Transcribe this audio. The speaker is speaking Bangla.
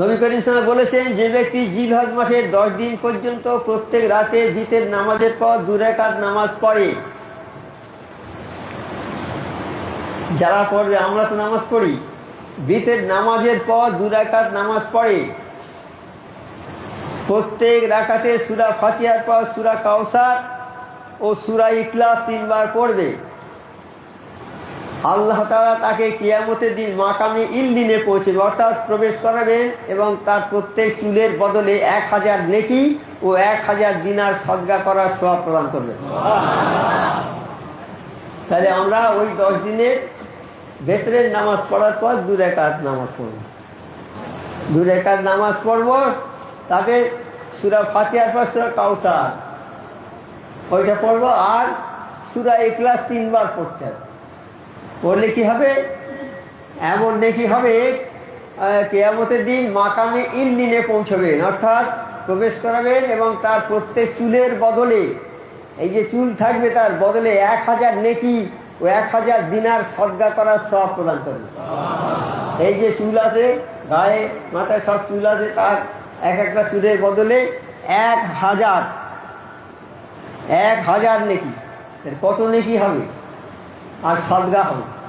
নবী করিম সাল্লাল্লাহু বলেছেন, যে ব্যক্তি জিলহজ মাসের দশ দিন পর্যন্ত প্রত্যেক রাতে ভিতের নামাজের পর দুরেকাত নামাজ পড়ে। যারা পড়বে আমরা তো নামাজ পড়ি। ভিতের নামাজের পর দুরাকাত নামাজ পড়ে। প্রত্যেক রাকাতে সুরা ফাতিহার পর সুরা কাউসার ও সুরা ইখলাস তিনবার পড়বে। আল্লাহ তাআলা তাকে কিয়ামতের দিন মাকামে ইল্লিনে পৌঁছবে অর্থাৎ প্রবেশ করাবেন এবং তার প্রত্যেক চুলের বদলে এক হাজার নেকি ও এক হাজার দিনার সদ্গা করার সব প্রদান করবেন তাহলে আমরা ওই দশ দিনের ভেতরের নামাজ পড়ার পর দু রেখাত নামাজ পড়ব। দু রেখাত নামাজ পড়ব, তাতে সুরা ফাতিহার পর সুরা কাউসার, ওইটা পড়ব আর সুরা ইখলাস তিনবার পড়তে হবে। পড়লে কি হবে? এমন দেখি হবে কেয়ামতের দিন মাকামে ইল্লিনে পৌঁছবেন। অর্থাৎ প্রবেশ করাবেন এবং তার প্রত্যেক চুলের বদলে, এই যে চুল থাকবে তার বদলে এক হাজার নেকি ও এক হাজার দিনার সদ্গা করার সব প্রদান করবে এই যে চুল আছে, গায়ে, মাথায় সব চুল আছে, তার এক একটা চুলের বদলে এক হাজার এক হাজার নেকি। কত নেকি হবে? আর সদ্গা হবে।